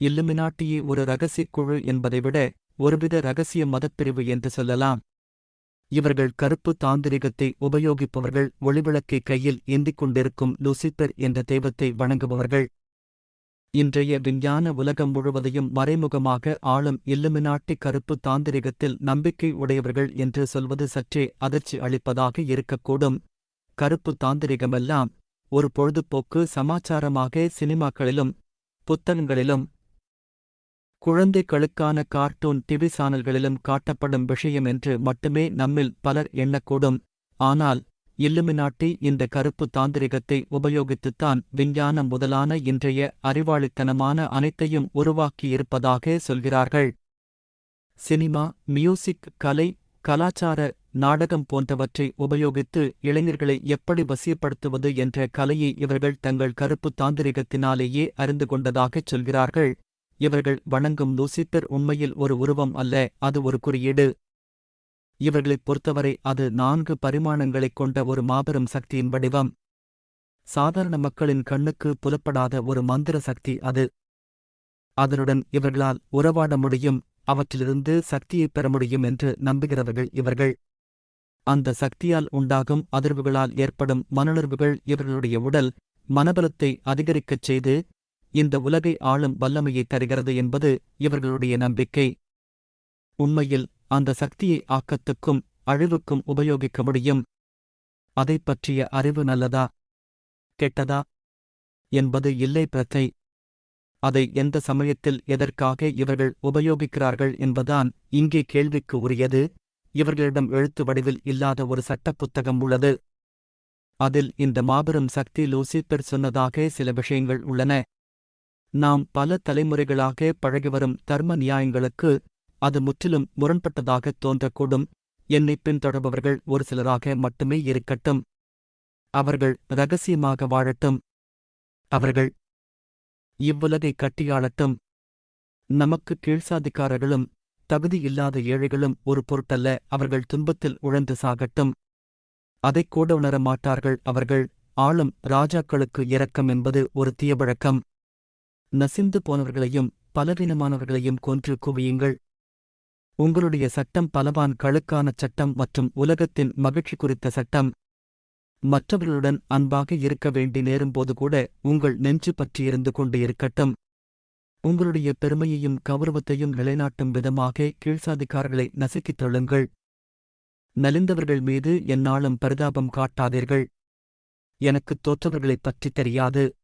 இல்லுமினாட்டியே ஒரு ரகசியக் குழு என்பதை விட ஒருவித ரகசிய மதப்பிரிவு என்று சொல்லலாம். இவர்கள் கருப்பு தாந்திரிகத்தை உபயோகிப்பவர்கள் ஒளிவிளக்கை கையில் ஏந்திக் கொண்டிருக்கும் லூசிபர் என்ற தெய்வத்தை வணங்குபவர்கள். இன்றைய விஞ்ஞான உலகம் முழுவதையும் மறைமுகமாக ஆளும் இல்லுமினாட்டி கருப்பு தாந்திரிகத்தில் நம்பிக்கை உடையவர்கள் என்று சொல்வது சற்றே அதிர்ச்சி அளிப்பதாக இருக்கக்கூடும். கருப்பு தாந்திரிகமெல்லாம் ஒரு பொழுதுபோக்கு சமாச்சாரமாக சினிமாக்களிலும் புத்தகங்களிலும் குழந்தைகளுக்கான கார்ட்டூன் டிவி சேனல்களிலும் காட்டப்படும் விஷயம் என்று மட்டுமே நம்மில் பலர் எண்ணக்கூடும். ஆனால் இல்லுமினாட்டி இந்த கருப்பு தாந்திரிகத்தை உபயோகித்துத்தான் விஞ்ஞானம் முதலான இன்றைய அறிவாளித்தனமான அனைத்தையும் உருவாக்கியிருப்பதாக சொல்கிறார்கள். சினிமா மியூசிக் கலை கலாச்சார நாடகம் போன்றவற்றை உபயோகித்து இளைஞர்களை எப்படி வசியப்படுத்துவது என்ற கலையை இவர்கள் தங்கள் கருப்பு தாந்திரிகத்தினாலேயே அறிந்து கொண்டதாகச் சொல்கிறார்கள். இவர்கள் வணங்கும் லூசிபர் உண்மையில் ஒரு உருவம் அல்ல அது ஒரு குறியீடு. இவர்களைப் பொறுத்தவரை அது நான்கு பரிமாணங்களைக் கொண்ட ஒரு மாபெரும் சக்தியின் வடிவம். சாதாரண மக்களின் கண்ணுக்கு புலப்படாத ஒரு மந்திர சக்தி அது. அதனுடன் இவர்களால் உறவாட முடியும் அவற்றிலிருந்து சக்தியைப் பெற முடியும் என்று நம்புகிறவர்கள் இவர்கள். அந்த சக்தியால் உண்டாகும் அதிர்வுகளால் ஏற்படும் மனநர்வுகள் இவர்களுடைய உடல் மனபலத்தை அதிகரிக்கச் செய்து இந்த உலகை ஆளும் வல்லமையை தருகிறது என்பது இவர்களுடைய நம்பிக்கை. உண்மையில் அந்த சக்தியை ஆக்கத்துக்கும் அழிவுக்கும் உபயோகிக்க முடியும். அதைப் பற்றிய அறிவு நல்லதா? கெட்டதா? என்பது இல்லை பிரச்சை அதை எந்த சமயத்தில் எதற்காக இவர்கள் உபயோகிக்கிறார்கள் என்பதான் இங்கே கேள்விக்கு உரியது. இவர்களிடம் எழுத்து வடிவில் இல்லாத ஒரு சட்டப் புத்தகம் உள்ளது. அதில் இந்த மாபெரும் சக்தி லூசிபர் சொன்னதாக சில விஷயங்கள் உள்ளன. நாம் பல தலைமுறைகளாக பழகிவரும் தர்ம நியாயங்களுக்கு அது முற்றிலும் முரண்பட்டதாகத் தோன்றக்கூடும். என்னை பின்தொடர்பவர்கள் ஒரு சிலராக மட்டுமே இருக்கட்டும். அவர்கள் ரகசியமாக வாழட்டும். அவர்கள் இவ்வுலகை கட்டியாளட்டும். நமக்கு கீழ்சாதிக்காரர்களும் தகுதியில்லாத ஏழைகளும் ஒரு பொருட்டல்ல அவர்கள் துன்பத்தில் உழந்து சாகட்டும். அதைக் கூட உணர மாட்டார்கள் அவர்கள். ஆளும் ராஜாக்களுக்கு இரக்கம் என்பது ஒரு தீயபழக்கம் நசிந்து போனவர்களையும் பலவீனமானவர்களையும் கொன்று குவியுங்கள். உங்களுடைய சட்டம் பலவான் கழுக்கான சட்டம் மற்றும் உலகத்தின் மகிழ்ச்சி குறித்த சட்டம். மற்றவர்களுடன் அன்பாக இருக்க வேண்டி நேரும்போது கூட உங்கள் நெஞ்சு பற்றியிருந்து கொண்டு இருக்கட்டும். உங்களுடைய பெருமையையும் கௌரவத்தையும் நிலைநாட்டும் விதமாக கீழ்சாதிக்காரர்களை நசுக்கித் தள்ளுங்கள். நலிந்தவர்கள் மீது எந்நாளும் பரிதாபம் காட்டாதீர்கள். எனக்குத் தோற்றவர்களைப் பற்றி தெரியாது.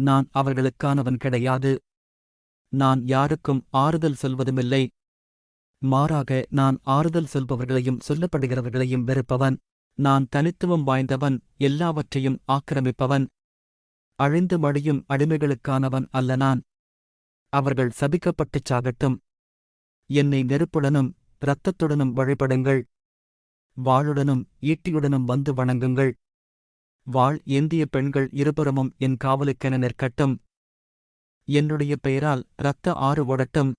நான் அவர்களுக்கானவன் கிடையாது. நான் யாருக்கும் ஆறுதல் சொல்வதுமில்லை. மாறாக நான் ஆறுதல் சொல்பவர்களையும் சொல்லப்படுகிறவர்களையும் வெறுப்பவன். நான் தனித்துவம் வாய்ந்தவன் எல்லாவற்றையும் ஆக்கிரமிப்பவன். அழிந்து மடியும் அடிமைகளுக்கானவன் அல்ல நான். அவர்கள் சபிக்கப்பட்டுச் சாகட்டும். என்னை நெருப்புடனும் இரத்தத்துடனும் வழிபடுங்கள். வாளுடனும் ஈட்டியுடனும் வந்து வணங்குங்கள். வாழ் எந்திய பெண்கள் இருபுறமும் என் காவலுக்கென நிற்கட்டும். என்னுடைய பெயரால் இரத்த ஆறு ஓடட்டும்.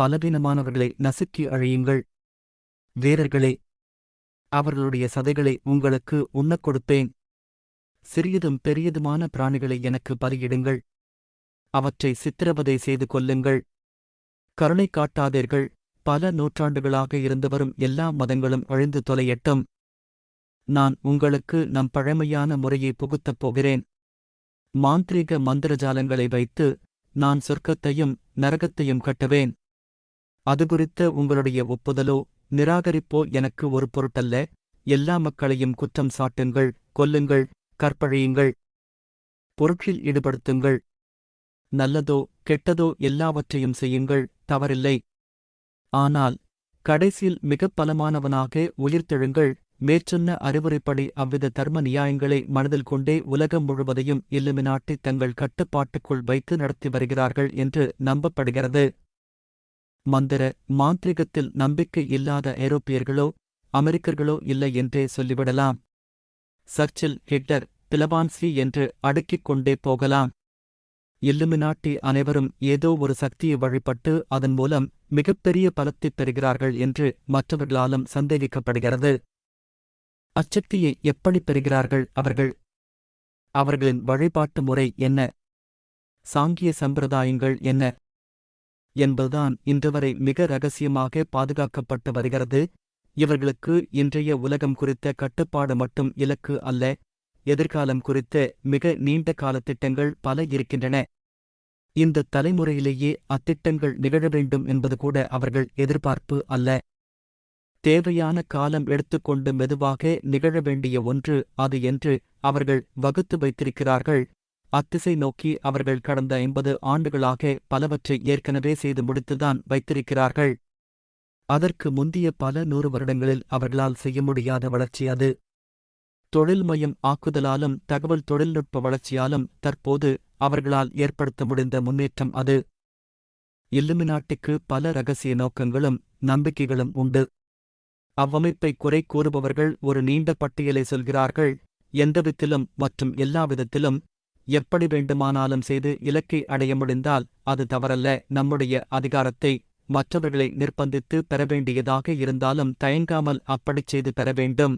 பலவீனமானவர்களை நசுக்கி அழியுங்கள். வீரர்களே அவர்களுடைய சதைகளை உங்களுக்கு உண்ணக் கொடுப்பேன். சிறியதும் பெரியதுமான பிராணிகளை எனக்கு பலியிடுங்கள். அவற்றை சித்திரவதை செய்து கொல்லுங்கள். கருணை காட்டாதீர்கள். பல நூற்றாண்டுகளாக இருந்து வரும் எல்லா மதங்களும் அழிந்து தொலையட்டும். நான் உங்களுக்கு நம் பழமையான முறையை புகுத்தப் போகிறேன். மாந்திரீக மந்திரஜாலங்களை வைத்து நான் சொர்க்கத்தையும் நரகத்தையும் கட்டுவேன். அது குறித்த உங்களுடைய ஒப்புதலோ நிராகரிப்போ எனக்கு ஒரு பொருட்டல்ல. எல்லா மக்களையும் குற்றம் சாட்டுங்கள் கொல்லுங்கள் கற்பழியுங்கள். பொருட்சில் ஈடுபடுத்துங்கள். நல்லதோ கெட்டதோ எல்லாவற்றையும் செய்யுங்கள் தவறில்லை. ஆனால் கடைசியில் மிகப் பலமானவனாக உயிர்த்தெழுங்கள். மேற்சொன்ன அறிவுரைப்படி அவ்வித தர்ம நியாயங்களை மனதில் கொண்டே உலகம் முழுவதையும் இல்லுமினாட்டி தங்கள் கட்டுப்பாட்டுக்குள் வைத்து நடத்தி வருகிறார்கள் என்று நம்பப்படுகிறது. மந்திர மாந்திரிகத்தில் நம்பிக்கை இல்லாத ஐரோப்பியர்களோ அமெரிக்கர்களோ இல்லை என்றே சொல்லிவிடலாம். சர்ச்சில் ஹிட்லர் பிலவான்சி என்று அடுக்கிக் கொண்டே போகலாம். இல்லுமினாட்டி அனைவரும் ஏதோ ஒரு சக்தியை வழிபட்டு அதன் மூலம் மிகப்பெரிய பலத்தைப் பெறுகிறார்கள் என்று மற்றவர்களாலும் சந்தேகிக்கப்படுகிறது. அச்சக்தியை எப்படி பெறுகிறார்கள் அவர்கள்? அவர்களின் வழிபாட்டு முறை என்ன? சாங்கிய சம்பிரதாயங்கள் என்ன? என்பதுதான் இன்றுவரை மிக ரகசியமாக பாதுகாக்கப்பட்டு வருகிறது. இவர்களுக்கு இன்றைய உலகம் குறித்த கட்டுப்பாடு மட்டும் இலக்கு அல்ல. எதிர்காலம் குறித்த மிக நீண்ட கால திட்டங்கள் பல இருக்கின்றன. இந்த தலைமுறையிலேயே அத்திட்டங்கள் நிகழ வேண்டும் என்பது கூட அவர்கள் எதிர்பார்ப்பு அல்ல. தேவையான காலம் எடுத்துக்கொண்டு மெதுவாக நிகழ வேண்டிய ஒன்று அது என்று அவர்கள் வகுத்து வைத்திருக்கிறார்கள். அத்திசை நோக்கி அவர்கள் கடந்த ஐம்பது ஆண்டுகளாக பலவற்றை ஏற்கனவே செய்து முடித்துதான் வைத்திருக்கிறார்கள். அதற்கு முந்திய பல நூறு வருடங்களில் அவர்களால் செய்ய முடியாத வளர்ச்சி அது. தொழில்மயம் ஆக்குதலாலும் தகவல் தொழில்நுட்ப வளர்ச்சியாலும் தற்போது அவர்களால் ஏற்படுத்த முடிந்த முன்னேற்றம் அது. இல்லுமினாட்டிக்கு பல ரகசிய நோக்கங்களும் நம்பிக்கைகளும் உண்டு. அவ்வமைப்பை குறை கூறுபவர்கள் ஒரு நீண்ட பட்டியலை சொல்கிறார்கள். எந்தவிதத்திலும் மற்றும் எல்லாவிதத்திலும் எப்படி வேண்டுமானாலும் செய்து இலக்கை அடைய முடிந்தால் அது தவறல்ல. நம்முடைய அதிகாரத்தை மற்றவர்களை நிர்பந்தித்து பெற வேண்டியதாக இருந்தாலும் தயங்காமல் அப்படிச் செய்து பெற வேண்டும்.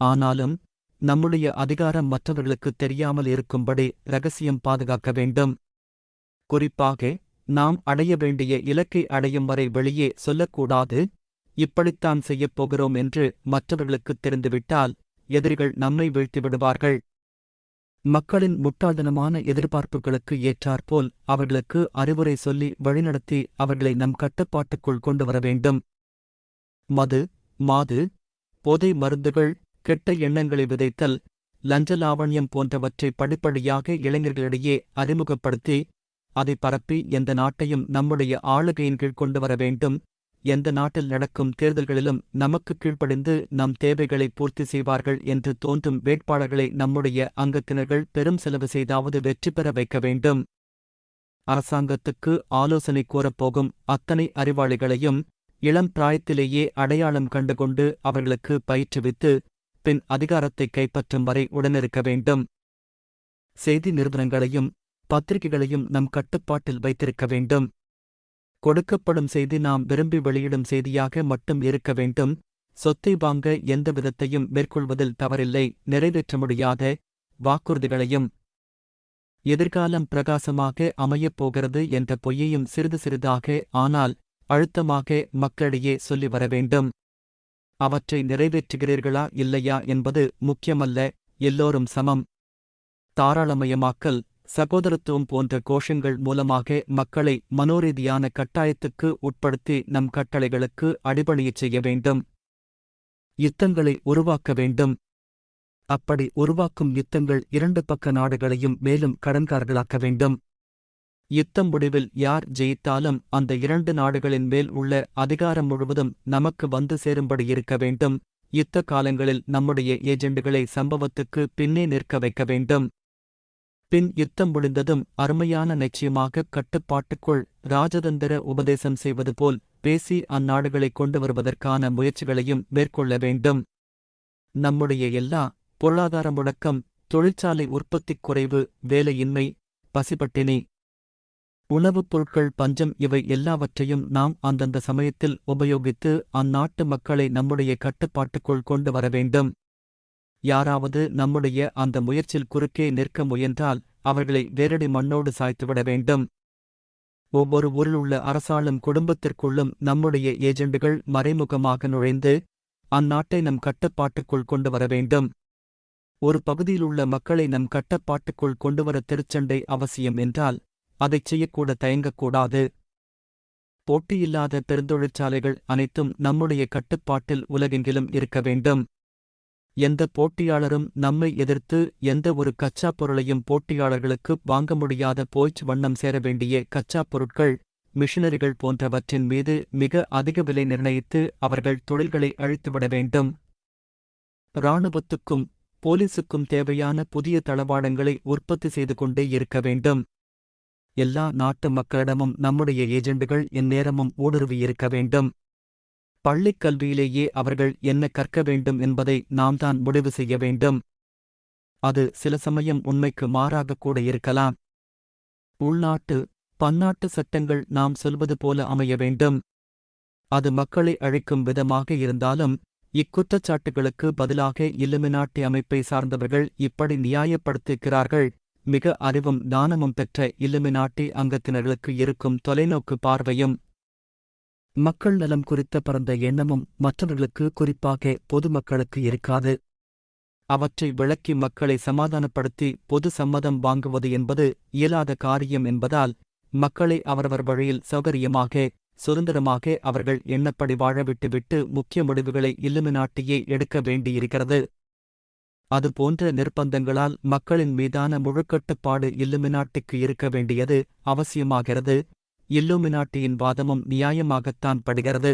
ஆனாலும் நம்முடைய அதிகாரம் மற்றவர்களுக்கு தெரியாமல் இருக்கும்படி ரகசியம் பாதுகாக்க வேண்டும். குறிப்பாக நாம் அடைய வேண்டிய இலக்கை அடையும் வரை வெளியே சொல்லக்கூடாது. இப்படித்தான் செய்யப் போகிறோம் என்று மற்றவர்களுக்குத் தெரிந்துவிட்டால் எதிரிகள் நம்மை வீழ்த்தி விடுவார்கள். மக்களின் முட்டாள்தனமான எதிர்பார்ப்புகளுக்கு ஏற்றாற்போல் அவர்களுக்கு அறிவுரை சொல்லி வழிநடத்தி அவர்களை நம் கட்டுப்பாட்டுக்குள் கொண்டு வர வேண்டும். மது மாது போதை மருந்துகள் கெட்ட எண்ணங்களை விதைத்தல் லஞ்ச லாவண்யம் போன்றவற்றை படிப்படியாக இளைஞர்களிடையே அறிமுகப்படுத்தி அதை பரப்பி எந்த நாட்டையும் நம்முடைய ஆளுகையின் கீழ் கொண்டு வர வேண்டும். எந்த நாட்டில் நடக்கும் தேர்தல்களிலும் நமக்கு கீழ்ப்படிந்து நம் தேவைகளை பூர்த்தி செய்வார்கள் என்று தோன்றும் வேட்பாளர்களை நம்முடைய அங்கத்தினர்கள் பெரும் செலவு செய்தாவது வெற்றி பெற வைக்க வேண்டும். அரசாங்கத்துக்கு ஆலோசனை கூறப்போகும் அத்தனை அறிவாளிகளையும் இளம் பிராயத்திலேயே அடையாளம் கண்டுகொண்டு அவர்களுக்கு பயிற்றுவித்து பின் அதிகாரத்தை கைப்பற்றும் வரை உடனிருக்க வேண்டும். செய்தி நிறுவனங்களையும் பத்திரிகைகளையும் நம் கட்டுப்பாட்டில் வைத்திருக்க வேண்டும். கொடுக்கப்படும் செய்தி நாம் விரும்பி வெளியிடும் செய்தியாக மட்டும் இருக்க வேண்டும். சொத்தை வாங்க எந்த விதத்தையும் மேற்கொள்வதில் தவறில்லை. நிறைவேற்ற முடியாத வாக்குறுதிகளையும் எதிர்காலம் பிரகாசமாக அமையப் போகிறது என்ற பொய்யையும் சிறிது சிறிதாக ஆனால் அழுத்தமாக மக்களிடையே சொல்லி வர வேண்டும். அவற்றை நிறைவேற்றுகிறீர்களா இல்லையா என்பது முக்கியமல்ல. எல்லோரும் சமம். தாராளமயமாக்கல். சகோதரத்துவம் போன்ற கோஷங்கள் மூலமாக மக்களை மனோரீதியான கட்டாயத்துக்கு உட்படுத்தி நம் கட்டளைகளுக்கு அடிபணியச் செய்ய வேண்டும். யுத்தங்களை உருவாக்க வேண்டும். அப்படி உருவாக்கும் யுத்தங்கள் இரண்டு பக்க நாடுகளையும் மேலும் கடன்காரர்களாக்க வேண்டும். யுத்தம் முடிவில் யார் ஜெயித்தாலும் அந்த இரண்டு நாடுகளின் மேல் உள்ள அதிகாரம் முழுவதும் நமக்கு வந்து சேரும்படி இருக்க வேண்டும். யுத்த காலங்களில் நம்முடைய ஏஜெண்டுகளை சம்பவத்துக்கு பின்னே நிற்க வைக்க வேண்டும். பின் யுத்தம் முடிந்ததும் அருமையான நிச்சயமாக கட்டுப்பாட்டுக்குள் ராஜதந்திர உபதேசம் செய்வது போல் பேசி அந்நாடுகளை கொண்டு வருவதற்கான முயற்சிகளையும் மேற்கொள்ள வேண்டும். நம்முடைய எல்லா பொருளாதார முடக்கம் தொழிற்சாலை உற்பத்திக் குறைவு வேலையின்மை பசிப்பட்டினி உணவுப் பொருட்கள் பஞ்சம் இவை எல்லாவற்றையும் நாம் அந்தந்த சமயத்தில் உபயோகித்து அந்நாட்டு மக்களை நம்முடைய கட்டுப்பாட்டுக்குள் கொண்டு வர வேண்டும். யாராவது நம்முடைய அந்த முயற்சியில் குறுக்கே நிற்க முயன்றால் அவர்களை வேரடி மண்ணோடு சாய்த்துவிட வேண்டும். ஒவ்வொரு ஊரிலுள்ள அரசாளும் குடும்பத்திற்குள்ளும் நம்முடைய ஏஜெண்டுகள் மறைமுகமாக நுழைந்து அந்நாட்டை நம் கட்டுப்பாட்டுக்குள் கொண்டு வர வேண்டும். ஒரு பகுதியிலுள்ள மக்களை நம் கட்டுப்பாட்டுக்குள் கொண்டுவர திருச்சண்டை அவசியம் என்றால் அதைச் செய்யக்கூட தயங்கக்கூடாது. போட்டியில்லாத பெருந்தொழிற்சாலைகள் அனைத்தும் நம்முடைய கட்டுப்பாட்டில் உலகெங்கிலும் இருக்க வேண்டும். எந்த போட்டியாளரும் நம்மை எதிர்த்து எந்த ஒரு கச்சாப் பொருளையும் போட்டியாளர்களுக்கு வாங்க முடியாத போய்ச் வண்ணம் சேர வேண்டிய கச்சாப் பொருட்கள் மிஷினரிகள் போன்றவற்றின் மீது மிக அதிக விலை நிர்ணயித்து அவர்கள் தொழில்களை அழித்துவிட வேண்டும். இராணுவத்துக்கும் போலீசுக்கும் தேவையான புதிய தளவாடங்களை உற்பத்தி செய்து கொண்டே இருக்க வேண்டும். எல்லா நாட்டு மக்களிடமும் நம்முடைய ஏஜெண்டுகள் எந்நேரமும் ஊடுருவியிருக்க வேண்டும். பள்ளிக் கல்வியிலேயே அவர்கள் என்ன கற்க வேண்டும் என்பதை நாம் தான் முடிவு செய்ய வேண்டும். அது சில சமயம் உண்மைக்கு மாறாகக்கூட இருக்கலாம். உள்நாட்டு பன்னாட்டு சட்டங்கள் நாம் சொல்வது போல அமைய வேண்டும். அது மக்களை அழிக்கும் விதமாக இருந்தாலும் இக்குற்றச்சாட்டுகளுக்கு பதிலாக இல்லுமினாட்டி அமைப்பை சார்ந்தவர்கள் இப்படி நியாயப்படுத்துகிறார்கள் மிக அறிவும் தானமும் பெற்ற இல்லுமினாட்டி அங்கத்தினர்களுக்கு இருக்கும் தொலைநோக்கு பார்வையும் மக்கள் நலம் குறித்த பரந்த எண்ணமும் மற்றவர்களுக்கு குறிப்பாக பொதுமக்களுக்கு இருக்காது. அவற்றை விளக்கி மக்களை சமாதானப்படுத்தி பொது சம்மதம் வாங்குவது என்பது இயலாத காரியம் என்பதால் மக்களை அவரவர் வழியில் சௌகரியமாக சுதந்திரமாக அவர்கள் எண்ணப்படி வாழ விட்டுவிட்டு முக்கிய முடிவுகளை இல்லுமினாட்டியே எடுக்க வேண்டியிருக்கிறது. அதுபோன்ற நிர்பந்தங்களால் மக்களின் மீதான முழுக்கட்டுப்பாடு இல்லுமினாட்டிக்கு இருக்க வேண்டியது அவசியமாகிறது. இல்லுமினாட்டியின் வாதமும் நியாயமாகத்தான் படுகிறது.